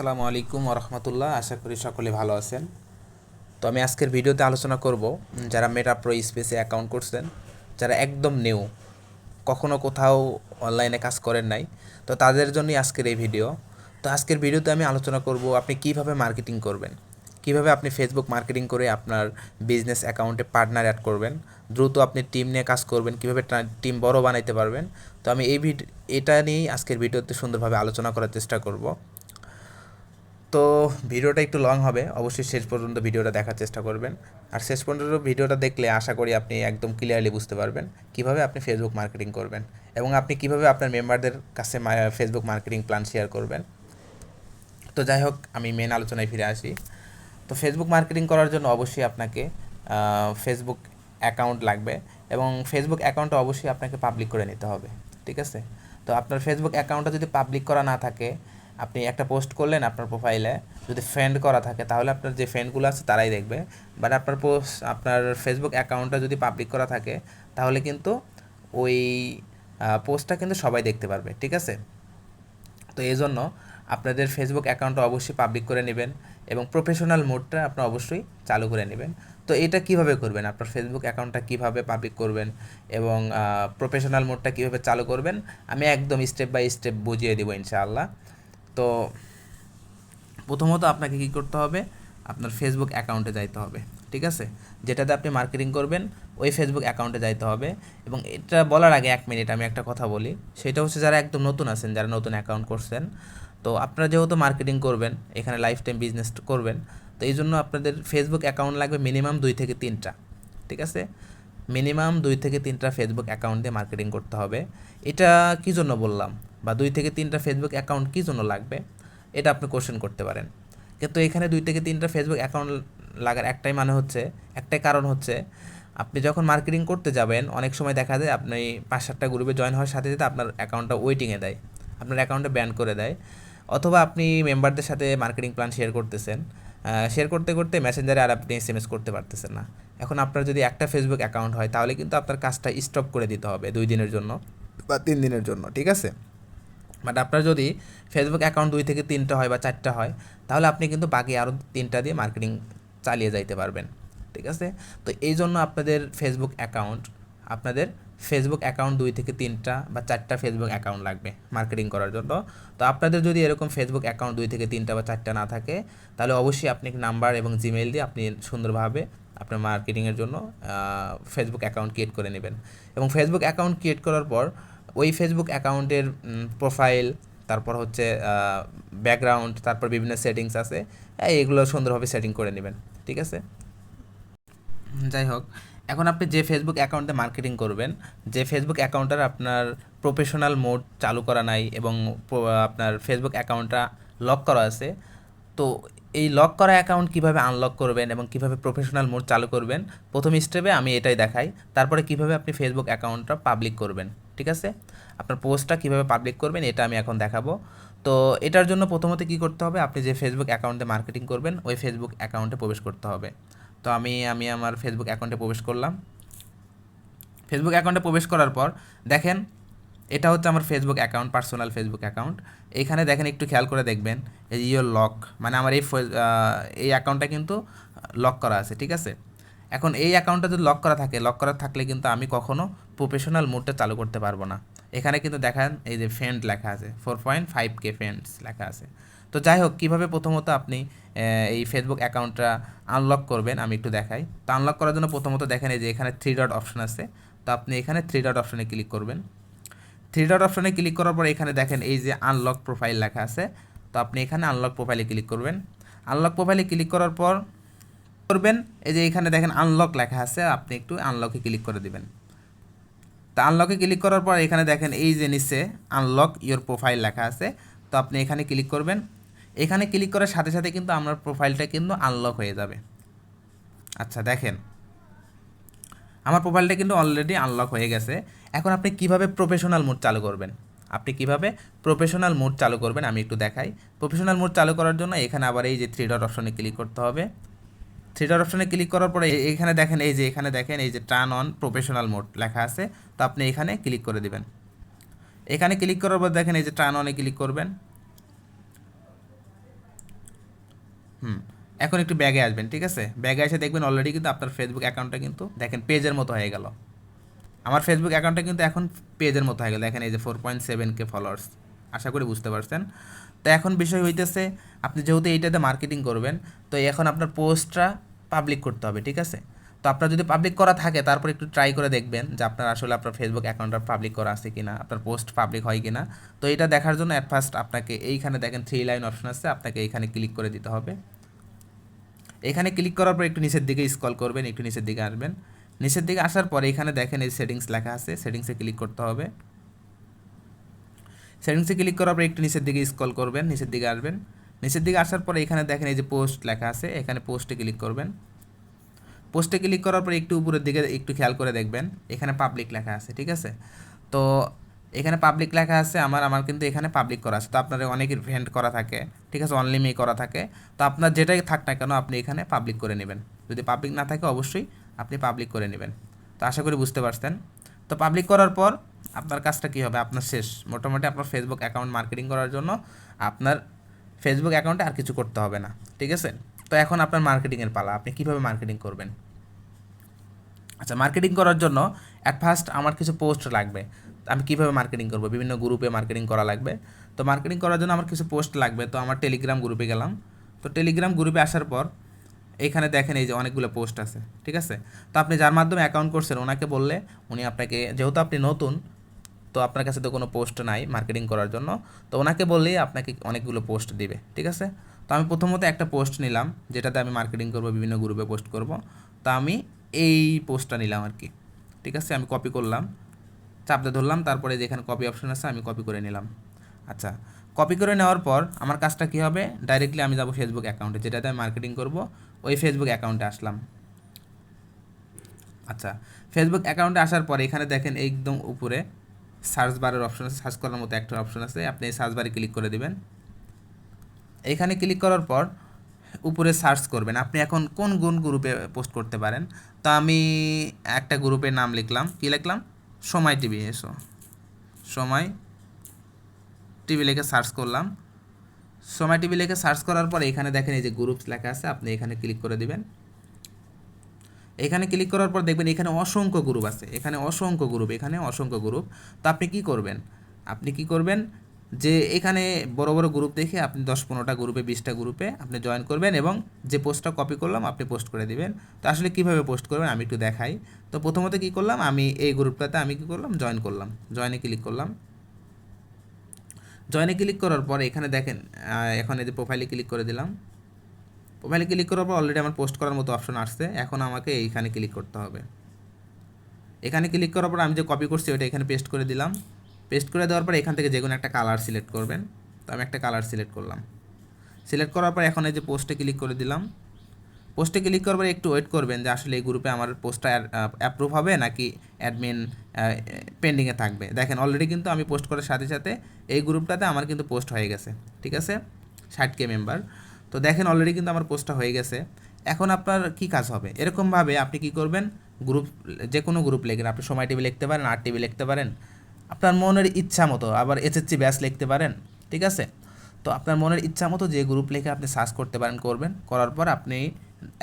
আসসালামু আলাইকুম রহমতুল্লাহ। আশা করি সকলে ভালো আছেন। তো আমি আজকের ভিডিওতে আলোচনা করব যারা মেটা প্রো স্পেসে অ্যাকাউন্ট করছেন, যারা একদম নিউ কখনো কোথাও অনলাইনে কাজ করেন নাই, তো তাদের জন্যই আজকের এই ভিডিও তো আজকের ভিডিওতে আমি আলোচনা করব আপনি কীভাবে মার্কেটিং করবেন, কীভাবে আপনি ফেসবুক মার্কেটিং করে আপনার বিজনেস অ্যাকাউন্টে পার্টনার অ্যাড করবেন, দ্রুত আপনি টিম নিয়ে কাজ করবেন, কীভাবে টিম বড় বানাইতে পারবেন। তো আমি এই ভিড এটা নিয়েই আজকের ভিডিওতে সুন্দরভাবে আলোচনা করার চেষ্টা করব। তো ভিডিওটা একটু লং হবে। অবশ্যই শেষ পর্যন্ত ভিডিওটা দেখার চেষ্টা করবেন। আর শেষ পর্যন্ত ভিডিওটা দেখলে আশা করি আপনি একদম ক্লিয়ারলি বুঝতে পারবেন কীভাবে আপনি ফেসবুক মার্কেটিং করবেন এবং আপনি কীভাবে আপনার মেম্বারদের কাছে ফেসবুক মার্কেটিং প্ল্যান শেয়ার করবেন। তো যাই হোক, আমি মেন আলোচনায় ফিরে আসি। তো ফেসবুক মার্কেটিং করার জন্য অবশ্যই আপনাকে ফেসবুক অ্যাকাউন্ট লাগবে এবং ফেসবুক অ্যাকাউন্টটা অবশ্যই আপনাকে পাবলিক করে নিতে হবে, ঠিক আছে? তো আপনার ফেসবুক অ্যাকাউন্টটা যদি পাবলিক করা না থাকে আপনি একটা পোস্ট করলেন আপনার প্রোফাইলে যদি ফ্রেন্ড করা থাকে, তাহলে আপনার যে ফ্রেন্ডগুলো আছে তারাই দেখবে। বাট আপনার পোস্ট আপনার ফেসবুক অ্যাকাউন্টটা যদি পাবলিক করা থাকে, তাহলে কিন্তু ওই পোস্টটা কিন্তু সবাই দেখতে পারবে, ঠিক আছে? তো এই জন্য আপনাদের ফেসবুক অ্যাকাউন্টটা অবশ্যই পাবলিক করে নেবেন এবং প্রফেশনাল মোডটা আপনার অবশ্যই চালু করে নেবেন। তো এটা কীভাবে করবেন? আপনার ফেসবুক অ্যাকাউন্টটা কীভাবে পাবলিক করবেন? এবং প্রফেশনাল মোডটা কীভাবে চালু করবেন? আমি একদম স্টেপ বাই স্টেপ বুঝিয়ে দেবো ইনশাআল্লাহ। তো প্রথমত আপনাকে কী করতে হবে? আপনার ফেসবুক অ্যাকাউন্টে যাইতে হবে, ঠিক আছে? যেটাতে আপনি মার্কেটিং করবেন, ওই ফেসবুক অ্যাকাউন্টে যাইতে হবে। এবং এটা বলার আগে এক মিনিট আমি একটা কথা বলি। সেটা হচ্ছে যারা একদম নতুন আছেন, যারা নতুন অ্যাকাউন্ট করছেন, তো আপনারা যেহেতু মার্কেটিং করবেন, এখানে লাইফ টাইম বিজনেস করবেন, তো এই জন্য আপনাদের ফেসবুক অ্যাকাউন্ট লাগবে মিনিমাম দুই থেকে তিনটা, ঠিক আছে? মিনিমাম দুই থেকে তিনটা ফেসবুক অ্যাকাউন্ট দিয়ে মার্কেটিং করতে হবে। এটা কী জন্য বললাম? বা দুই থেকে তিনটা ফেসবুক অ্যাকাউন্ট কী জন্য লাগবে? এটা আপনি কোশ্চেন করতে পারেন। কিন্তু এখানে দুই থেকে তিনটা ফেসবুক অ্যাকাউন্ট লাগার একটাই মানে হচ্ছে, একটাই কারণ হচ্ছে, আপনি যখন মার্কেটিং করতে যাবেন, অনেক সময় দেখা যায় আপনি পাঁচ সাতটা গ্রুপে জয়েন হওয়ার সাথে সাথে আপনার অ্যাকাউন্টটা ওয়েটিংয়ে দেয়। আপনার অ্যাকাউন্টে ব্যান করে দেয়। অথবা আপনি মেম্বারদের সাথে মার্কেটিং প্ল্যান শেয়ার করতেছেন শেয়ার করতে করতে মেসেঞ্জারে আর আপনি এস এম এস করতে পারতেছেন না। এখন আপনার যদি একটা ফেসবুক অ্যাকাউন্ট হয়, তাহলে কিন্তু আপনার কাজটা স্টপ করে দিতে হবে দুই দিনের জন্য। বা তিন দিনের জন্য, ঠিক আছে? বাট আপনার যদি ফেসবুক অ্যাকাউন্ট দুই থেকে তিনটা হয় বা চারটা হয়, তাহলে আপনি কিন্তু বাকি আরও তিনটা দিয়ে মার্কেটিং চালিয়ে যাইতে পারবেন। ঠিক আছে? তো এই জন্য আপনাদের ফেসবুক অ্যাকাউন্ট আপনাদের ফেসবুক অ্যাকাউন্ট দুই থেকে তিনটা বা চারটা ফেসবুক অ্যাকাউন্ট লাগবে মার্কেটিং করার জন্য। তো আপনাদের যদি এরকম ফেসবুক অ্যাকাউন্ট দুই থেকে তিনটা বা চারটা না থাকে, তাহলে অবশ্যই আপনি নাম্বার এবং জিমেইল দিয়ে আপনি সুন্দরভাবে আপনার মার্কেটিংয়ের জন্য ফেসবুক অ্যাকাউন্ট ক্রিয়েট করে নেবেন। এবং ফেসবুক অ্যাকাউন্ট ক্রিয়েট করার পর ওই ফেসবুক অ্যাকাউন্টের প্রোফাইল তারপর হচ্ছে ব্যাকগ্রাউন্ড তারপর বিভিন্ন সেটিংস আছে এগুলো সুন্দরভাবে সেটিং করে নেবেন, ঠিক আছে? যাই হোক, এখন আপনি যে ফেসবুক অ্যাকাউন্টে মার্কেটিং করবেন, যে ফেসবুক অ্যাকাউন্টটার আপনার প্রফেশনাল মোড চালু করা নাই এবং আপনার ফেসবুক অ্যাকাউন্টটা লক করা আছে, তো এই লক করা অ্যাকাউন্ট কীভাবে আনলক করবেন এবং কীভাবে প্রফেশনাল মোড চালু করবেন, প্রথম স্টেপে আমি এটাই দেখাই, তারপরে কীভাবে আপনি ফেসবুক অ্যাকাউন্টটা পাবলিক করবেন। ঠিক আছে? আপনার পোস্টটা কীভাবে পাবলিক করবেন এটা আমি এখন দেখাবো। তো এটার জন্য প্রথমত কি করতে হবে? আপনি যে ফেসবুক অ্যাকাউন্টে মার্কেটিং করবেন, ওই ফেসবুক অ্যাকাউন্টে প্রবেশ করতে হবে। তো আমি আমি আমার ফেসবুক অ্যাকাউন্টে প্রবেশ করলাম। ফেসবুক অ্যাকাউন্টে প্রবেশ করার পর দেখেন, এটা হচ্ছে আমার Facebook account personal Facebook account এইখানে দেখেন, একটু খেয়াল করে দেখবেন ইয়োর লক মানে আমার এই এই অ্যাকাউন্টটা কিন্তু লক করা আছে, ঠিক আছে? এখন এই অ্যাকাউন্টটা যদি লক করা থাকে লক করা থাকলে কিন্তু আমি কখনো প্রফেশনাল মোডটা চালু করতে পারব না। এখানে কিন্তু দেখান এই যে ফ্রেন্ড লেখা আছে four point five K friends লেখা আছে। তো যাই হোক, কীভাবে প্রথমত আপনি এই ফেসবুক অ্যাকাউন্টটা আনলক করবেন আমি একটু দেখাই। তো আনলক করার জন্য প্রথমত দেখেন এই যে এখানে থ্রি ডট অপশন আছে। তো আপনি এখানে থ্রি ডট অপশনে ক্লিক করবেন। থ্রি ডট অপশনে ক্লিক করার পর এখানে দেখেন এই যে আনলক প্রোফাইল লেখা আছে। তো আপনি এখানে আনলক প্রোফাইলে ক্লিক করবেন। আনলক প্রোফাইলে ক্লিক করার পর করবেন। এই যে এখানে দেখেন আনলক লেখা আছে, আপনি একটু আনলকে ক্লিক করে দিবেন। তা আনলকে ক্লিক করার পর এখানে দেখেন এই যে নিচে আনলক ইওর প্রোফাইল লেখা আছে, তো আপনি এখানে ক্লিক করবেন। এখানে ক্লিক করার সাথে সাথে কিন্তু আপনার প্রোফাইলটা কিন্তু আনলক হয়ে যাবে। আচ্ছা দেখেন। আমার প্রোফাইলটা কিন্তু অলরেডি আনলক হয়ে গেছে। এখন আপনি কীভাবে প্রফেশনাল মোড চালু করবেন? আপনি কীভাবে প্রফেশনাল মোড চালু করবেন? আমি একটু দেখাই। প্রফেশনাল মোড চালু করার জন্য এখানে আবার এই যে থ্রি ডট অপশনে ক্লিক করতে হবে। থ্রি ডট অপশনে ক্লিক করার পরে এখানে দেখেন, এই যে এখানে দেখেন, এই যে টার্ন অন প্রফেশনাল মোড লেখা আছে, তো আপনি এখানে ক্লিক করে দিবেন। এখানে ক্লিক করার পর দেখেন, এই যে টার্ন অনে ক্লিক করবেন। হুম, এখন একটু ব্যাগে আসবেন, ঠিক আছে? ব্যাগে এসে দেখবেন অলরেডি কিন্তু আপনার ফেসবুক অ্যাকাউন্টটা কিন্তু দেখেন পেজের মতো হয়ে গেল। আমার ফেসবুক অ্যাকাউন্টটা কিন্তু এখন পেজের মতো হয়ে গেল। দেখেন, এই যে four point seven K followers আশা করি বুঝতে পারছেন। তো এখন বিষয় হইতেছে, আপনি যেহেতু এইটাতে মার্কেটিং করবেন, তো এখন আপনার পোস্টটা পাবলিক করতে হবে, ঠিক আছে? তো আপনার যদি পাবলিক করা থাকে, তারপর একটু ট্রাই করে দেখবেন যে আপনার আসলে আপনার ফেসবুক অ্যাকাউন্টটা পাবলিক করা আছে কিনা, আপনার পোস্ট পাবলিক হয় কিনা। তো এটা দেখার জন্য অ্যাট ফার্স্ট আপনাকে এইখানে দেখেন থ্রি লাইন অপশন আছে, আপনাকে এইখানে ক্লিক করে দিতে হবে। এখানে ক্লিক করার পর একটু নিচের দিকে স্কল করবেন, একটু নিচের দিকে আসবেন। নিচের দিকে আসার পরে এখানে দেখেন এই সেটিংস লেখা আছে সেটিংসে ক্লিক করতে হবে। সেটিংসে ক্লিক করার পর একটু নিচের দিকে স্কল করবেন, নিচের দিকে আসবেন। নিচের দিকে আসার পরে এখানে দেখেন এই যে পোস্ট লেখা আছে, এখানে পোস্টে ক্লিক করবেন। পোস্টে ক্লিক করার পর একটু উপরের দিকে একটু খেয়াল করে দেখবেন, এখানে পাবলিক লেখা আছে, ঠিক আছে? তো এখানে পাবলিক লেখা আছে, আমার আমার কিন্তু এখানে পাবলিক করা আছে, তো আপনার অনেক ইভেন্ট করা থাকে, ঠিক আছে? অনলি মে করা থাকে। তো আপনার যেটাই থাক না কেন, আপনি এখানে পাবলিক করে নেবেন। যদি পাবলিক না থাকে, অবশ্যই আপনি পাবলিক করে নেবেন। তো আশা করি বুঝতে পারছেন। তো পাবলিক করার পর আপনার কাজটা কী হবে? আপনার শেষ। মোটামুটি আপনার ফেসবুক অ্যাকাউন্ট মার্কেটিং করার জন্য আপনার ফেসবুক অ্যাকাউন্টে আর কিছু করতে হবে না, ঠিক আছে? তো এখন আপনার মার্কেটিংয়ের পালা, আপনি কীভাবে মার্কেটিং করবেন? আচ্ছা মার্কেটিং করার জন্য অ্যাট ফার্স্ট আমার কিছু পোস্ট লাগবে। আমি কীভাবে মার্কেটিং করব? বিভিন্ন গ্রুপে মার্কেটিং করা লাগবে। তো মার্কেটিং করার জন্য আমার কিছু পোস্ট লাগবে। তো আমার টেলিগ্রাম গ্রুপে গেলাম। তো টেলিগ্রাম গ্রুপে আসার পর এইখানে দেখেন এই যে অনেকগুলো পোস্ট আছে, ঠিক আছে? তো আপনি যার মাধ্যমে অ্যাকাউন্ট করছেন, ওনাকে বললে উনি আপনাকে, যেহেতু আপনি নতুন তো আপনার কাছে তো কোনো পোস্ট নাই মার্কেটিং করার জন্য। তো ওনাকে বললেই আপনাকে অনেকগুলো পোস্ট দিবে, ঠিক আছে? তো আমি প্রথমত একটা পোস্ট নিলাম, যেটাতে আমি মার্কেটিং করব, বিভিন্ন গ্রুপে পোস্ট করব। তো আমি এই পোস্টটা নিলাম আর কি, ঠিক আছে? আমি কপি করলাম চাপতে ধরলাম, তারপরে যেখানে কপি অপশন আছে, আমি কপি করে নিলাম। আচ্ছা কপি করে নেওয়ার পর আমার কাজটা কী হবে? ডাইরেক্টলি আমি যাব ফেসবুক অ্যাকাউন্টে যেটাতে আমি মার্কেটিং করব, ওই ফেসবুক অ্যাকাউন্টে আসলাম। আচ্ছা ফেসবুক অ্যাকাউন্টে আসার পরে এখানে দেখেন, একদম উপরে সার্চ বারের অপশন আছে, সার্চ করার মতো একটা অপশন আছে, আপনি এই সার্চ বারে ক্লিক করে দেবেন। এখানে ক্লিক করার পর উপরে সার্চ করবেন। আপনি এখন কোন গুণ গ্রুপে পোস্ট করতে পারেন? তো আমি একটা গ্রুপের নাম লিখলাম। কী লিখলাম? সময় টিভি, এসো। সময় টিভি লিখে সার্চ করলাম। সময় টিভি লিখে সার্চ করার পর এখানে দেখেন এই যে গ্রুপস লেখা আছে, আপনি এখানে ক্লিক করে দিবেন। এখানে ক্লিক করার পর দেখবেন এখানে অসংখ্য গ্রুপ আছে। এখানে অসংখ্য গ্রুপ এখানে অসংখ্য গ্রুপ তো আপনি কি করবেন? আপনি কি করবেন? যে এখানে বড় বড় গ্রুপ দেখে আপনি দশ পনেরোটা গ্রুপে বিশটা গ্রুপে আপনি জয়েন করবেন এবং যে পোস্টটা কপি করলাম আপনি পোস্ট করে দিবেন। তো আসলে কীভাবে পোস্ট করবেন আমি একটু দেখাই। তো প্রথমত কী করলাম? আমি এই গ্রুপটাতে আমি কী করলাম? জয়েন করলাম। জয়েনে ক্লিক করলাম। জয়েনে ক্লিক করার পর এখানে দেখেন এখন এই যে প্রোফাইলে ক্লিক করে দিলাম। প্রোফাইলে ক্লিক করার পর অলরেডি আমার পোস্ট করার মতো অপশন আসছে। এখন আমাকে এইখানে ক্লিক করতে হবে। এখানে ক্লিক করার পর আমি যে কপি করছি ওটা এখানে পেস্ট করে দিলাম। পেস্ট করে দেওয়ার পর এখান থেকে যে কোনো একটা কালার সিলেক্ট করবেন। তো আমি একটা কালার সিলেক্ট করলাম। সিলেক্ট করার পর এখন এই যে পোস্টে ক্লিক করে দিলাম। পোস্টে ক্লিক করার পর একটু ওয়েট করবেন যে আসলে এই গ্রুপে আমার পোস্টটা অ্যাপ্রুভ হবে নাকি অ্যাডমিন পেন্ডিংয়ে থাকবে। দেখেন অলরেডি কিন্তু আমি পোস্ট করার সাথে সাথে এই গ্রুপটাতে আমার কিন্তু পোস্ট হয়ে গেছে। ঠিক আছে? ষাট কে মেম্বার তো দেখেন অলরেডি কিন্তু আমার পোস্টটা হয়ে গেছে। এখন আপনার কি কাজ হবে? এরকমভাবে আপনি কি করবেন? গ্রুপ যে কোনো গ্রুপ লেখেন। আপনি সময় টিভি লিখতে পারেন, আর টিভি লিখতে পারেন। আপনার মনের ইচ্ছা মতো, আবার এসএসসি ব্যাস লিখতে পারেন, ঠিক আছে? তো আপনার মনের ইচ্ছা মতো যে গ্রুপ লিখে আপনি সার্চ করতে পারেন, করবেন। করার পর আপনি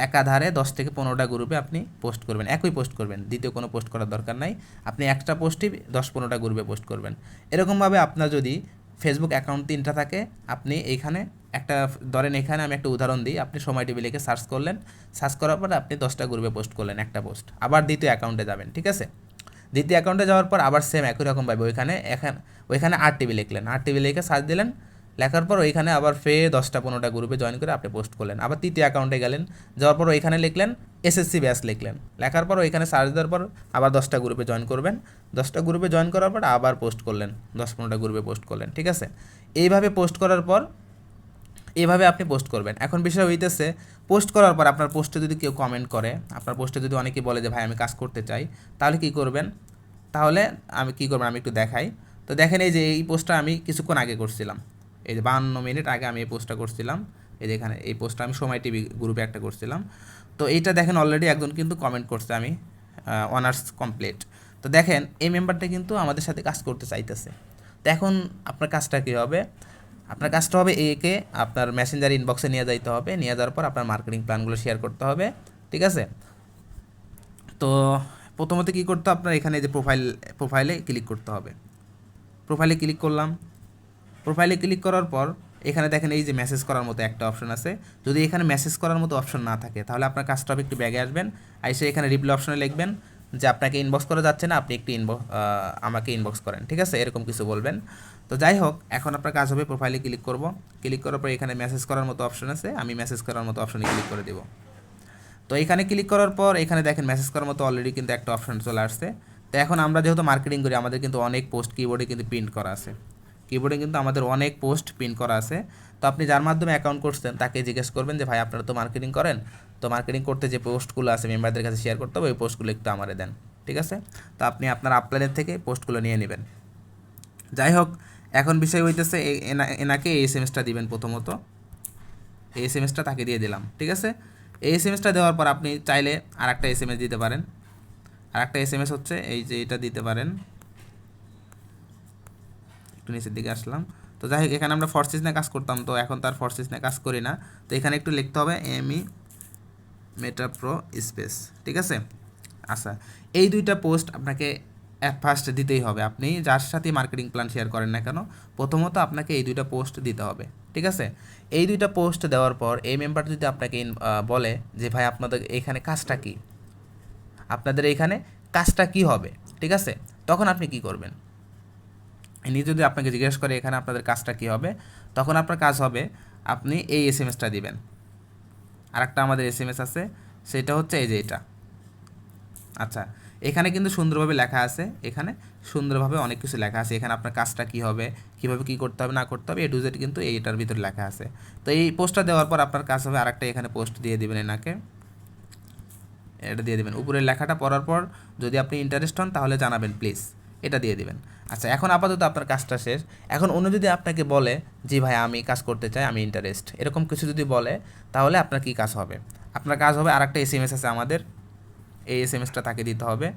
একাধারে দশ থেকে পনেরোটা গ্রুপে আপনি পোস্ট করবেন। একই পোস্ট করবেন। দ্বিতীয় কোনো পোস্ট করার দরকার নাই। আপনি একটা পোস্টই দশ পনেরোটা গ্রুপে পোস্ট করবেন। এরকমভাবে আপনার যদি ফেসবুক অ্যাকাউন্ট তিনটা থাকে, আপনি এইখানে একটা ধরেন এখানে আমি একটা উদাহরণ দিই। আপনি সময় টিভি লিখে সার্চ করলেন। সার্চ করার পর আপনি দশটা গ্রুপে পোস্ট করলেন, একটা পোস্ট। আবার দ্বিতীয় অ্যাকাউন্টে যাবেন, ঠিক আছে? দ্বিতীয় অ্যাকাউন্টে যাওয়ার পর আবার সেম একই রকম রকমভাবে ওইখানে, এখানে, ওইখানে আর টিভি লিখলেন। আর টিভি লিখে সার্চ দিলেন। লেখার পর ওইখানে আবার ফে দশটা পনেরোটা গ্রুপে জয়েন করে আপনি পোস্ট করলেন। আবার তৃতীয় অ্যাকাউন্টে গেলেন। যাওয়ার পর ওইখানে লিখলেন এসএসসি ব্যাস লিখলেন। লেখার পর ওইখানে সার্চ দেওয়ার পর আবার দশটা গ্রুপে জয়েন করবেন। দশটা গ্রুপে জয়েন করার পর আবার পোস্ট করলেন। দশ পনেরোটা গ্রুপে পোস্ট করলেন, ঠিক আছে? এইভাবে পোস্ট করার পর এভাবে আপনি পোস্ট করবেন। এখন বিষয় হইতেছে পোস্ট করার পর আপনার পোস্টে যদি কেউ কমেন্ট করে, আপনার পোস্টে যদি অনেকে বলে যে, ভাই, আমি কাজ করতে চাই তাহলে কি করবেন? তাহলে আমি কী করবেন? আমি একটু দেখাই। তো দেখেন এই যে, এই পোস্টটা আমি কিছুক্ষণ আগে করছিলাম। এই যে বাহান্ন মিনিট আগে আমি এই পোস্টটা করছিলাম। এই যে এখানে এই পোস্টটা আমি সময় টিভি গ্রুপে একটা করছিলাম। তো এইটা দেখেন অলরেডি একজন কিন্তু কমেন্ট করছে আমি অনার্স কমপ্লিট তো দেখেন, এই মেম্বারটা কিন্তু আমাদের সাথে কাজ করতে চাইতেছে। তো এখন আপনার কাজটা কী হবে? আপনার কাজটা হবে একে আপনার মেসেঞ্জার ইনবক্সে নিয়ে যাইতে হবে, নিয়ে যাওয়ার পর আপনার মার্কেটিং প্ল্যানগুলো শেয়ার করতে হবে, ঠিক আছে? তো প্রথমত কী করতে আপনার এখানে যে প্রোফাইল প্রোফাইলে ক্লিক করতে হবে। প্রোফাইলে ক্লিক করলাম। প্রোফাইলে ক্লিক করার পর এখানে দেখেন এই যে মেসেজ করার মতো একটা অপশন আছে। যদি এখানে মেসেজ করার মতো অপশন না থাকে, তাহলে আপনার কাজটা একটু ব্যাগে আসবেন এসে এখানে রিপ্লাই অপশনে লিখবেন। যে আপনাকে ইনবক্স করা যাচ্ছে না, আপনি একটু ইনবক্স আমাকে ইনবক্স করেন, ঠিক আছে? এরকম কিছু বলবেন। তো যাই হোক, এখন আপনার কাজ হবে প্রোফাইলে ক্লিক করব। ক্লিক করার পর এখানে মেসেজ করার মতো অপশন আছে, আমি মেসেজ করার মতো অপশনে ক্লিক করে দেবো। তো এখানে ক্লিক করার পর, এখানে দেখেন মেসেজ করার মতো অলরেডি কিন্তু একটা অপশন চলে আসছে। তো এখন আমরা যেহেতু মার্কেটিং করি, আমাদের কিন্তু অনেক পোস্ট কিবোর্ডে কিন্তু প্রিন্ট করা আছে। কিবোর্ডে কিন্তু আমাদের অনেক পোস্ট প্রিন্ট করা আছে। তো আপনি যার মাধ্যমে অ্যাকাউন্ট করছেন তাকে জিজ্ঞেস করবেন যে, ভাই, আপনারা তো মার্কেটিং করেন? তো মার্কেটিং করতে যে পোস্টগুলো আছে মেম্বারদের কাছে শেয়ার করতে হবে, ওই পোস্টগুলো একটু আমারে দেন, ঠিক আছে? তো আপনি আপনার আপলাইনের থেকে পোস্টগুলো নিয়ে নেবেন। যাই হোক, এখন বিষয় হইতেছে এনা- এনাকে এই এসটা দিবেন প্রথমত। এই এসটা তাকে দিয়ে দিলাম, ঠিক আছে? এই এসটা দেওয়ার পর আপনি চাইলে আর একটা এস দিতে পারেন। আর একটা এস হচ্ছে এই যে এটা দিতে পারেন। একটু নিচের দিকে আসলাম। তো যাই হোক, এখানে আমরা ফর্সিস নিয়ে কাজ করতাম, তো এখন তার ফর্সিস নিয়ে কাজ করি না। তো এখানে একটু লিখতে হবে এমই মেটা প্রো স্পেস ঠিক আছে? আচ্ছা এই দুইটা পোস্ট আপনাকে ফার্স্ট দিতেই হবে। আপনি যার সাথে মার্কেটিং প্ল্যান শেয়ার করেন না কেন, প্রথমত আপনাকে এই দুইটা পোস্ট দিতে হবে, ঠিক আছে? এই দুইটা পোস্ট দেওয়ার পর এই মেম্বার যদি আপনাকে বলে যে, ভাই, আপনাদের এখানে কাজটা কী? আপনাদের এখানে কাজটা কি হবে? ঠিক আছে? তখন আপনি কি করবেন? ইনি যদি আপনাকে জিজ্ঞেস করে, এখানে আপনাদের কাজটা কি হবে? তখন আপনার কাজ হবে, আপনি এই এস এম এসটা দিবেন। আরেকটা আমাদের এস এম এস আছে, সেটা হচ্ছে এই যে এটা। আচ্ছা এখানে কিন্তু সুন্দরভাবে লেখা আছে, এখানে সুন্দরভাবে অনেক কিছু লেখা আছে। এখানে আপনার কাজটা কি হবে, কীভাবে কি করতে হবে, না করতে হবে, এ টু জেড কিন্তু এইটার ভিতরে লেখা আছে। তো এই পোস্টটা দেওয়ার পর আপনার কাজ হবে আরেকটা এখানে পোস্ট দিয়ে দিবেন এনাকে। এটা দিয়ে দেবেন। উপরের লেখাটা পড়ার পর যদি আপনি ইন্টারেস্ট হন, তাহলে জানাবেন প্লিজ এটা দিয়ে দিবেন। আচ্ছা এখন আপাতত আপনার কাজটা শেষ। এখন অন্য যদি আপনাকে বলে, জি ভাই, আমি কাজ করতে চাই, আমি ইন্টারেস্ট এরকম কিছু যদি বলে, তাহলে আপনার কি কাজ হবে? আপনার কাজ হবে আরেকটা এস এম এস আছে আমাদের। এই এস এম এসটা তাকে দিতে হবে।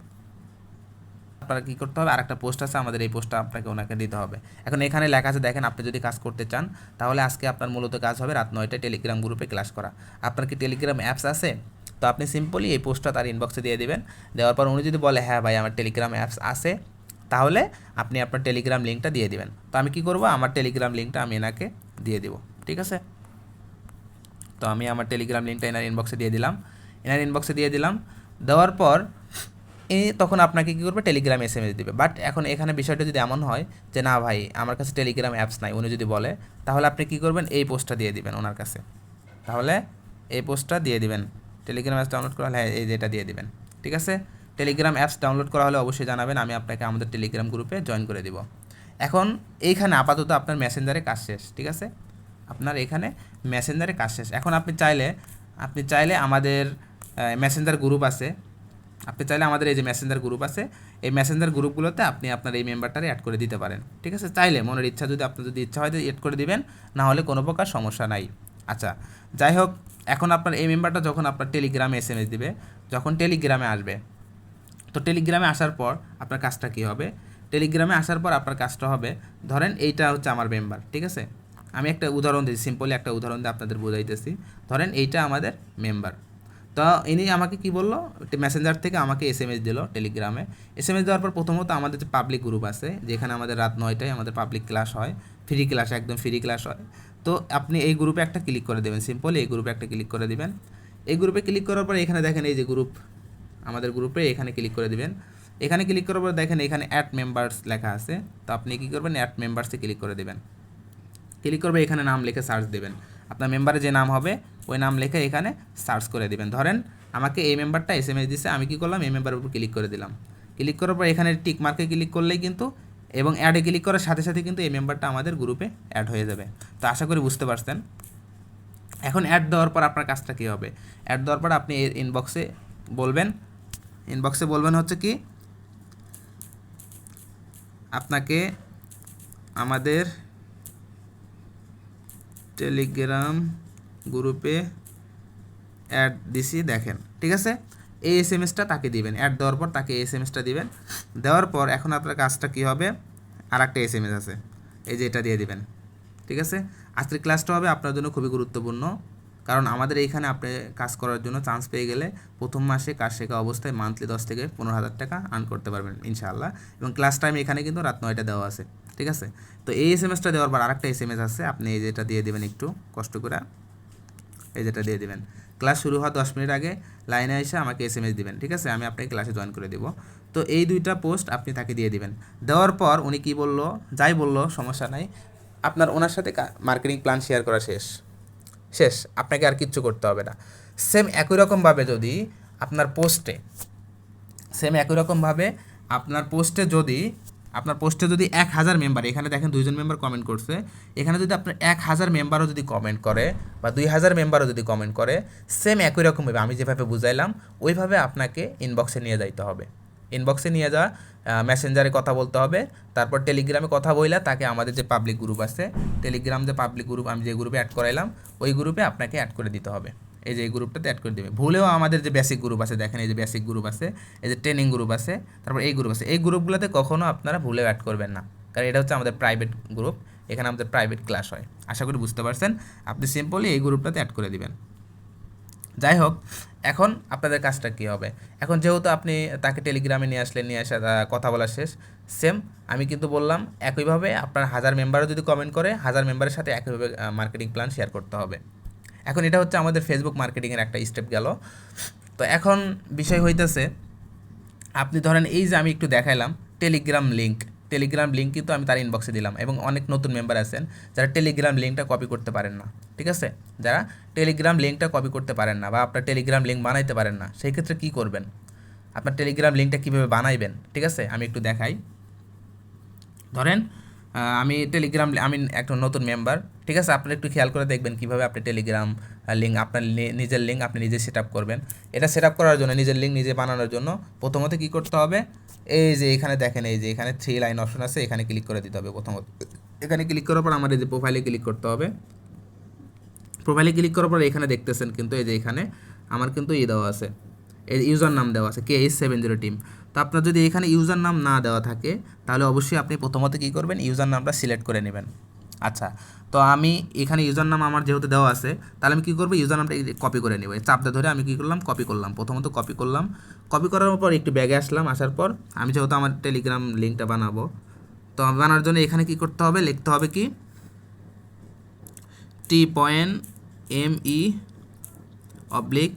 আপনার কী করতে হবে? আরেকটা পোস্ট আছে আমাদের, এই পোস্টটা আপনাকে ওনাকে দিতে হবে। এখন এখানে লেখা আছে, দেখেন, আপনি যদি কাজ করতে চান, তাহলে আজকে আপনার মূলত কাজ হবে রাত নয়টায় টেলিগ্রাম গ্রুপে ক্লাস করা। আপনার কি টেলিগ্রাম অ্যাপস আছে? তো আপনি সিম্পলি এই পোস্টটা তার ইনবক্সে দিয়ে দেবেন। দেওয়ার পর উনি যদি বলে হ্যাঁ ভাই, আমার টেলিগ্রাম অ্যাপস আছে। তাহলে আপনি আপনার টেলিগ্রাম লিঙ্কটা দিয়ে দিবেন। তো আমি কি করব? আমার টেলিগ্রাম লিঙ্কটা আমি এনাকে দিয়ে দিব। ঠিক আছে? তো আমি আমার টেলিগ্রাম লিঙ্কটা এনার ইনবক্সে দিয়ে দিলাম। এনার ইনবক্সে দিয়ে দিলাম। দেওয়ার পর এ তখন আপনাকে কী করবে? টেলিগ্রাম এস এম এস দেবে। বাট এখন এখানে বিষয়টা যদি এমন হয় যে, না ভাই, আমার কাছে টেলিগ্রাম অ্যাপস নাই। উনি যদি বলে, তাহলে আপনি কী করবেন? এই পোস্টটা দিয়ে দিবেন ওনার কাছে। তাহলে এই পোস্টটা দিয়ে দিবেন। টেলিগ্রাম অ্যাপস ডাউনলোড করা হলে এই যেটা দিয়ে দিবেন। ঠিক আছে? টেলিগ্রাম অ্যাপস ডাউনলোড করা হলে অবশ্যই জানাবেন, আমি আপনাকে আমাদের টেলিগ্রাম গ্রুপে জয়েন করে দিব। এখন এইখানে আপাতত আপনার মেসেঞ্জারে কাজ শেষ, ঠিক আছে? আপনার এখানে মেসেঞ্জারে কাজ শেষ। এখন আপনি চাইলে আপনি চাইলে আমাদের মেসেঞ্জার গ্রুপ আছে। আপনি চাইলে আমাদের এই যে মেসেঞ্জার গ্রুপ আছে, এই মেসেঞ্জার গ্রুপগুলোতে আপনি আপনার এই মেম্বারটারে অ্যাড করে দিতে পারেন, ঠিক আছে? চাইলে, মনের ইচ্ছা যদি আপনার যদি ইচ্ছা হয় অ্যাড করে দিবেন, না হলে কোনো প্রকার সমস্যা নাই। আচ্ছা যাই হোক, এখন আপনার এই মেম্বারটা যখন আপনার টেলিগ্রামে এস এম এস দিবে, যখন টেলিগ্রামে আসবে তো টেলিগ্রামে আসার পর আপনার কাজটা কী হবে? টেলিগ্রামে আসার পর আপনার কাজটা হবে, ধরেন এইটা হচ্ছে আমার মেম্বার ঠিক আছে? আমি একটা উদাহরণ দিই সিম্পলি একটা উদাহরণ দিয়ে আপনাদের বোঝাইতেছি। ধরেন এইটা আমাদের মেম্বার তো ইনি আমাকে কি বলল? মেসেঞ্জার থেকে আমাকে এস এম এস দিল টেলিগ্রামে এস এম এস দেওয়ার পর প্রথমত আমাদের যে পাবলিক গ্রুপ আছে, যেখানে আমাদের রাত নয়টায় আমাদের পাবলিক ক্লাস হয় ফ্রি ক্লাস একদম ফ্রি ক্লাস হয়। তো আপনি এই গ্রুপে একটা ক্লিক করে দেবেন সিম্পলি এই গ্রুপে একটা ক্লিক করে দেবেন। এই গ্রুপে ক্লিক করার পর এখানে দেখেন এই যে গ্রুপ আমাদের গ্রুপে এখানে ক্লিক করে দিবেন। এখানে ক্লিক করার পর দেখেন এখানে অ্যাড মেম্বার্স লেখা আছে। তো আপনি কী করবেন? অ্যাড মেম্বার্সে ক্লিক করে দেবেন। ক্লিক করবে, এখানে নাম লিখে সার্চ দেবেন। আপনার মেম্বারে যে নাম হবে, ওই নাম লিখে এখানে সার্চ করে দেবেন। ধরেন আমাকে এই মেম্বারটা এস এম এস দিচ্ছে আমি কী করলাম? এই মেম্বারের উপর ক্লিক করে দিলাম। ক্লিক করার পর এখানে টিক মার্কে ক্লিক করলেই কিন্তু এবং অ্যাডে ক্লিক করার সাথে সাথে কিন্তু এই মেম্বারটা আমাদের গ্রুপে অ্যাড হয়ে যাবে। তো আশা করি বুঝতে পারছেন। এখন অ্যাড দেওয়ার পর আপনার কাজটা কী হবে? অ্যাড দেওয়ার পর আপনি ইনবক্সে বলবেন ইনবক্সে বলবেন হচ্ছে কি, আপনাকে আমাদের টেলিগ্রাম গ্রুপে অ্যাড দিছি, দেখেন, ঠিক আছে? এই এস এম এসটা তাকে দিবেন অ্যাড দেওয়ার পর তাকে এস এম এসটা দিবেন। দেওয়ার পর এখন আপনার কাজটা কী হবে? আর একটা এস এম এস আছে, এই যে এটা দিয়ে দিবেন, ঠিক আছে? আজকের ক্লাসটা হবে আপনার জন্য খুবই গুরুত্বপূর্ণ। কারণ আমাদের এইখানে আপনি কাজ করার জন্য চান্স পেয়ে গেলে প্রথম মাসে কাজ শেখা অবস্থায় মান্থলি দশ থেকে পনেরো হাজার টাকা আর্ন করতে পারবেন ইনশাআল্লাহ। এবং ক্লাস টাইম এখানে কিন্তু রাত নয়টা দেওয়া আছে, ঠিক আছে? তো এই এস এম এসটা দেওয়ার পর আরেকটা এস এম এস আছে, আপনি এই যেটা দিয়ে দেবেন একটু কষ্ট করে, এই যেটা দিয়ে দেবেন। ক্লাস শুরু হওয়ার দশ মিনিট আগে লাইনে এসে আমাকে এস এম এস দিবেন, ঠিক আছে? আমি আপনাকে ক্লাসে জয়েন করে দেবো। তো এই দুইটা পোস্ট আপনি তাকে দিয়ে দিবেন। দেওয়ার পর উনি কি বলল? যাই বলল, সমস্যা নাই। আপনার ওনার সাথে মার্কেটিং প্ল্যান শেয়ার করা শেষ। শেষ, আপনাকে আর কিচ্ছু করতে হবে না। সেম একই রকমভাবে যদি আপনার পোস্টে সেম একই রকমভাবে আপনার পোস্টে যদি, আপনার পোস্টে যদি এক হাজার মেম্বার এখানে দেখেন দুইজন মেম্বার কমেন্ট করছে, এখানে যদি আপনার এক হাজার মেম্বারও যদি কমেন্ট করে বা দুই হাজার মেম্বারও যদি কমেন্ট করে সেম একই রকমভাবে আমি যেভাবে বুঝাইলাম, ওইভাবে আপনাকে ইনবক্সে নিয়ে যাইতে হবে। ইনবক্সে নিয়ে যাওয়া মেসেঞ্জারে কথা বলতে হবে, তারপর টেলিগ্রামে কথা বইলা তাকে আমাদের যে পাবলিক গ্রুপ আছে টেলিগ্রাম যে পাবলিক গ্রুপ আমি যে গ্রুপে অ্যাড করাইলাম, ওই গ্রুপে আপনাকে অ্যাড করে দিতে হবে। এই যে এই গ্রুপটাতে অ্যাড করে দেবে। ভুলেও আমাদের যে বেসিক গ্রুপ আছে, দেখেন এই যে বেসিক গ্রুপ আছে, এই যে ট্রেনিং গ্রুপ আছে, তারপর এই গ্রুপ আছে। এই গ্রুপগুলোতে কখনো আপনারা ভুলেও অ্যাড করবেন না। কারণ এটা হচ্ছে আমাদের প্রাইভেট গ্রুপ এখানে আমাদের প্রাইভেট ক্লাস হয়। আশা করি বুঝতে পারছেন? আপনি সিম্পলি এই গ্রুপটাতে অ্যাড করে দিবেন। যাই হোক এখন আপনাদের কাজটা কী হবে? এখন যেহেতু আপনি তাকে টেলিগ্রামে নিয়ে আসলেন, নিয়ে আসা কথা বলা শেষ সেম আমি কিন্তু বললাম একইভাবে আপনার হাজার মেম্বারও যদি কমেন্ট করে, হাজার মেম্বারের সাথে একইভাবে মার্কেটিং প্ল্যান শেয়ার করতে হবে। এখন এটা হচ্ছে আমাদের ফেসবুক মার্কেটিংয়ের একটা স্টেপ গেল। তো এখন বিষয় হইতেছে, আপনি ধরেন এই যে আমি একটু দেখাইলাম টেলিগ্রাম লিঙ্ক টেলিগ্রাম লিঙ্ক কিন্তু আমি তার ইনবক্সে দিলাম এবং অনেক নতুন মেম্বার আছেন যারা টেলিগ্রাম লিঙ্কটা কপি করতে পারেন না, ঠিক আছে? যারা টেলিগ্রাম লিঙ্কটা কপি করতে পারেন না বা আপনার টেলিগ্রাম লিঙ্ক বানাইতে পারেন না, সেই ক্ষেত্রে কী করবেন? আপনার টেলিগ্রাম লিঙ্কটা কীভাবে বানাইবেন, ঠিক আছে? আমি একটু দেখাই। ধরেন আমি টেলিগ্রাম আমি একটা নতুন মেম্বার ঠিক আছে? আপনি একটু খেয়াল করে দেখবেন কীভাবে আপনি টেলিগ্রাম লিঙ্ক আপনার নিজের লিঙ্ক আপনি নিজে সেট করবেন। এটা সেট করার জন্য, নিজের লিঙ্ক নিজে বানানোর জন্য প্রথমত কী করতে হবে? এই যে এখানে দেখেন, এই যে এখানে থ্রি লাইন অপশন আছে, এখানে ক্লিক করে দিতে হবে প্রথমত। এখানে ক্লিক করার পর আমার এই যে প্রোফাইলে ক্লিক করতে হবে। প্রোফাইলে ক্লিক করার পর এখানে দেখতেছেন কিন্তু এই যে এখানে আমার কিন্তু ই দেওয়া আছে। এই ইউজার নাম দেওয়া আছে K H seven zero team তো আপনার যদি এখানে ইউজার নাম না দেওয়া থাকে, তাহলে অবশ্যই আপনি প্রথমত কী করবেন? ইউজার নামটা সিলেক্ট করে নেবেন। আচ্ছা তো আমি এখানে ইউজার নাম আমার যেহেতু দেওয়া আছে, তাহলে আমি কী করব? ইউজার নামটা কপি করে নেব। চাপটা ধরে আমি কী করলাম? কপি করলাম। প্রথমত কপি করলাম। কপি করার পর একটু ব্যাগে আসলাম। আসার পর আমি যেহেতু আমার টেলিগ্রাম লিঙ্কটা বানাবো, তো বানানোর জন্য এখানে কি করতে হবে? লিখতে হবে কি? T point M E oblique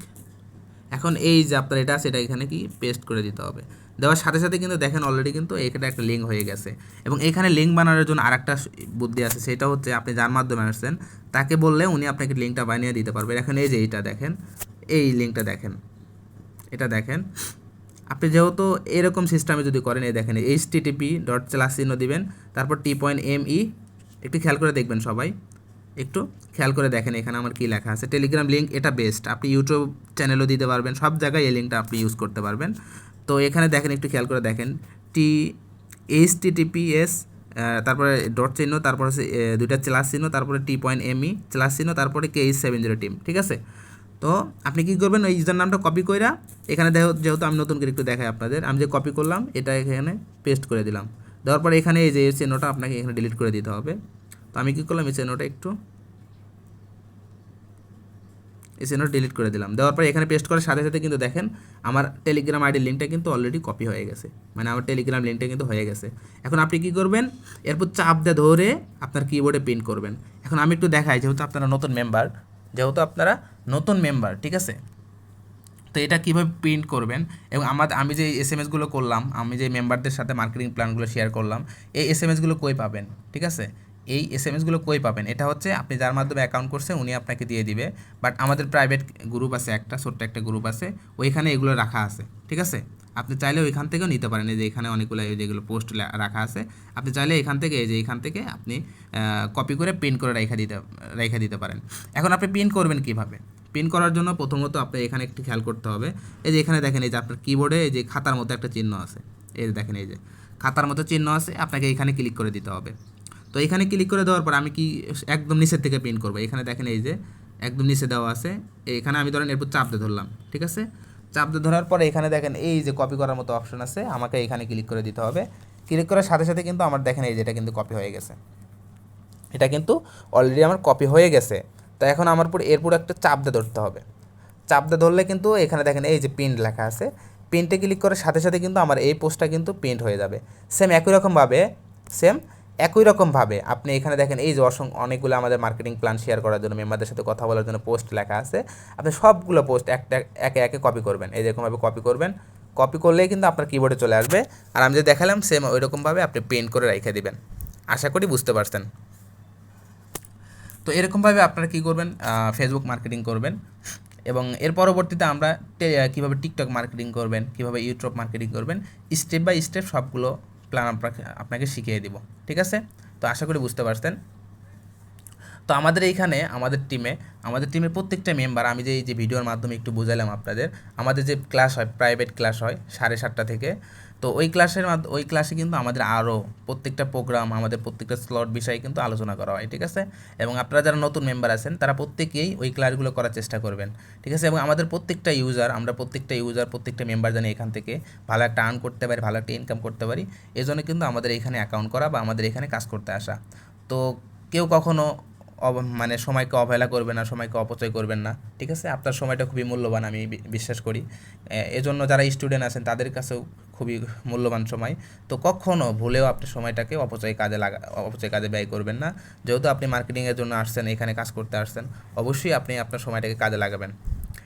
এখন এই যে আপনার এটা আছে, এটা এখানে কি পেস্ট করে দিতে হবে। দেওয়ার সাথে সাথে কিন্তু দেখেন অলরেডি কিন্তু এখানে একটা লিঙ্ক হয়ে গেছে। এবং এখানে লিঙ্ক বানানোর জন্য আরেকটা বুদ্ধি আছে, সেটা হচ্ছে আপনি যার মাধ্যমে আসছেন, তাকে বললে উনি আপনাকে লিঙ্কটা বানিয়ে দিতে পারবেন এখন এই যে এইটা দেখেন, এই লিঙ্কটা দেখেন, এটা দেখেন। আপনি যেহেতু এরকম সিস্টেমে যদি করেন, এই দেখেন এইচ টিটিপি ডট স্ল্যাশ চিহ্ন দিবেন, তারপর টি পয়েন্ট এম ই একটু খেয়াল করে দেখবেন সবাই। একটু খেয়াল করে দেখেন এখানে আমার কি লেখা আছে। টেলিগ্রাম লিঙ্ক এটা বেস্ট আপনি ইউটিউব চ্যানেলও দিতে পারবেন, সব জায়গায় এই লিঙ্কটা আপনি ইউজ করতে পারবেন। তো এখানে দেখেন, একটু খেয়াল করে দেখেন। টি এইচ টিটিপিএস তারপরে ডট চিহ্ন, তারপরে দুইটা ক্লাস চিহ্ন, তারপরে T point M E class চিহ্ন, তারপরে K H seven zero team ঠিক আছে? তো আপনি কি করবেন, ওই ইউজার নামটা কপি কইরা, এখানে দেখো, যেহেতু আমি নতুন করে একটু দেখাই আপনাদের, আমি যে কপি করলাম, এটা এখানে পেস্ট করে দিলাম। দেওয়ার পরে এখানে এই যে এই চিহ্নটা আপনাকে এখানে ডিলিট করে দিতে হবে। তো আমি কী করলাম, এই চিহ্নটা একটু এই চিহ্নটা ডিলিট করে দিলাম। দেওয়ার পরে এখানে পেস্ট করার সাথে সাথে কিন্তু দেখেন, আমার টেলিগ্রাম আইডির লিঙ্কটা কিন্তু অলরেডি কপি হয়ে গেছে। মানে আমার টেলিগ্রাম লিঙ্কটা কিন্তু হয়ে গেছে। এখন আপনি কি করবেন? এরপর চাপ দিয়ে ধরে আপনার কিবোর্ডে প্রিন্ট করবেন। এখন আমি একটু দেখাই, যেহেতু আপনারা নতুন মেম্বার যেহেতু আপনারা নতুন মেম্বার ঠিক আছে? তো এটা কীভাবে প্রিন্ট করবেন? এবং আমার, আমি যে এস এম এসগুলো করলাম, আমি যে মেম্বারদের সাথে মার্কেটিং প্ল্যানগুলো শেয়ার করলাম, এই এস এম এসগুলো কই পাবেন? ঠিক আছে? এই এস এম এসগুলো কই পাবেন? এটা হচ্ছে আপনি যার মাধ্যমে অ্যাকাউন্ট করছে উনি আপনাকে দিয়ে দিবে। বাট আমাদের প্রাইভেট গ্রুপ আছে একটা, ছোট্ট একটা গ্রুপ আছে। ওইখানে এগুলো রাখা আছে, ঠিক আছে? আপনি চাইলে ওইখান থেকেও নিতে পারেন। এই যে এখানে অনেকগুলো এই যেগুলো পোস্ট রাখা আছে। আপনি চাইলে এখান থেকে, এই যে এখান থেকে আপনি কপি করে প্রিন্ট করে রেখে দিতে রেখে দিতে পারেন। এখন আপনি প্রিন্ট করবেন কীভাবে? প্রিন্ট করার জন্য প্রথমত আপনি এখানে একটু খেয়াল করতে হবে। এই যে এখানে দেখেন, এই যে আপনার কিবোর্ডে এই যে খাতার মতো একটা চিহ্ন আছে। এই যে দেখেন, এই যে খাতার মতো চিহ্ন আছে। আপনাকে এখানে ক্লিক করে দিতে হবে। তো এখানে ক্লিক করে দেওয়ার পর আমি কি একদম নিচের থেকে প্রিন্ট করব। এখানে দেখেন এই যে একদম নিচে দেওয়া আছে। এখানে আমি ধরেন এরপর চাপ দিয়ে ধরলাম, ঠিক আছে? চাপ দিয়ে ধরার পরে এখানে দেখেন এই যে কপি করার মতো অপশন আছে, আমাকে এখানে ক্লিক করে দিতে হবে। ক্লিক করার সাথে সাথে কিন্তু আমার দেখেন এই যে এটা কিন্তু কপি হয়ে গেছে। এটা কিন্তু অলরেডি আমার কপি হয়ে গেছে। তো এখন আমার পুরো এরপর একটা চাপ দিয়ে ধরতে হবে। চাপ দিয়ে ধরলে কিন্তু এখানে দেখেন এই যে প্রিন্ট লেখা আছে। প্রিন্টে ক্লিক করার সাথে সাথে কিন্তু আমার এই পোস্টটা কিন্তু প্রিন্ট হয়ে যাবে। সেম একই রকমভাবে সেম একই রকমভাবে আপনি এখানে দেখেন এই যে অসংখ্য অনেকগুলো আমাদের মার্কেটিং প্ল্যান শেয়ার করার জন্য মেম্বারদের সাথে কথা বলার জন্য পোস্ট লেখা আছে। আপনি সবগুলো পোস্ট একটা একে একে কপি করবেন। এই যেরকমভাবে কপি করবেন। কপি করলেই কিন্তু আপনার কিবোর্ডে চলে আসবে। আর আমি যে দেখালাম সেম ওই রকমভাবে আপনি প্রিন্ট করে রেখে দিবেন। আশা করি বুঝতে পারছেন। তো এরকমভাবে আপনারা কী করবেন? ফেসবুক মার্কেটিং করবেন। এবং এর পরবর্তীতে আমরা কীভাবে টিকটক মার্কেটিং করবেন, কীভাবে ইউটিউব মার্কেটিং করবেন স্টেপ বাই স্টেপ সবগুলো প্ল্যান আপনাকে আপনাকে শিখিয়ে দিব, ঠিক আছে? তো আশা করি বুঝতে পারছেন। তো আমাদের এইখানে, আমাদের টিমে আমাদের টিমের প্রত্যেকটা মেম্বার আমি যে, এই যে ভিডিওর মাধ্যমে একটু বুঝালাম আপনাদের, আমাদের যে ক্লাস হয় প্রাইভেট ক্লাস হয়, সাড়ে সাতটা থেকে তো ওই ক্লাসের ওই ক্লাসে কিন্তু আমাদের আরও প্রত্যেকটা প্রোগ্রাম আমাদের প্রত্যেকটা স্লট বিষয়ে কিন্তু আলোচনা করা হয়, ঠিক আছে? এবং আপনারা যারা নতুন মেম্বার আছেন, তারা প্রত্যেকেই ওই ক্লাসগুলো করার চেষ্টা করবেন, ঠিক আছে? এবং আমাদের প্রত্যেকটা ইউজার আমরা প্রত্যেকটা ইউজার প্রত্যেকটা মেম্বার জানি এখান থেকে ভালো একটা আর্ন করতে পারি, ভালো একটা ইনকাম করতে পারি। এই জন্য কিন্তু আমাদের এখানে অ্যাকাউন্ট করা বা আমাদের এখানে কাজ করতে আসা। তো কেউ কখনো মানে সময়কে অবহেলা করবেন না, সময়কে অপচয় করবেন না। ঠিক আছে? আপনার সময়টা খুবই মূল্যবান আমি বিশ্বাস করি। এজন্য যারা স্টুডেন্ট আছেন, তাদের কাছেও খুবই মূল্যবান সময়। তো কখনও ভুলেও আপনি সময়টাকে অপচয় কাজে লাগা, অপচয় কাজে ব্যয় করবেন না। যেহেতু আপনি মার্কেটিংয়ের জন্য আসছেন, এখানে কাজ করতে আসছেন, অবশ্যই আপনি আপনার সময়টাকে কাজে লাগাবেন।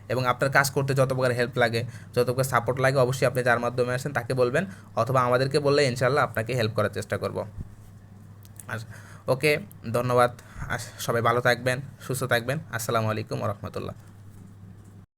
এবং আপনার কাজ করতে যত প্রকার হেল্প লাগে, যত প্রকার সাপোর্ট লাগে, অবশ্যই আপনি যার মাধ্যমে আসেন তাকে বলবেন, অথবা আমাদেরকে বললে ইনশাল্লাহ আপনাকে হেল্প করার চেষ্টা করব। আর ওকে ধন্যবাদ। সবাই ভালো থাকবেন সুস্থ থাকবেন। আসসালামু আলাইকুম রহমতুল্লাহ।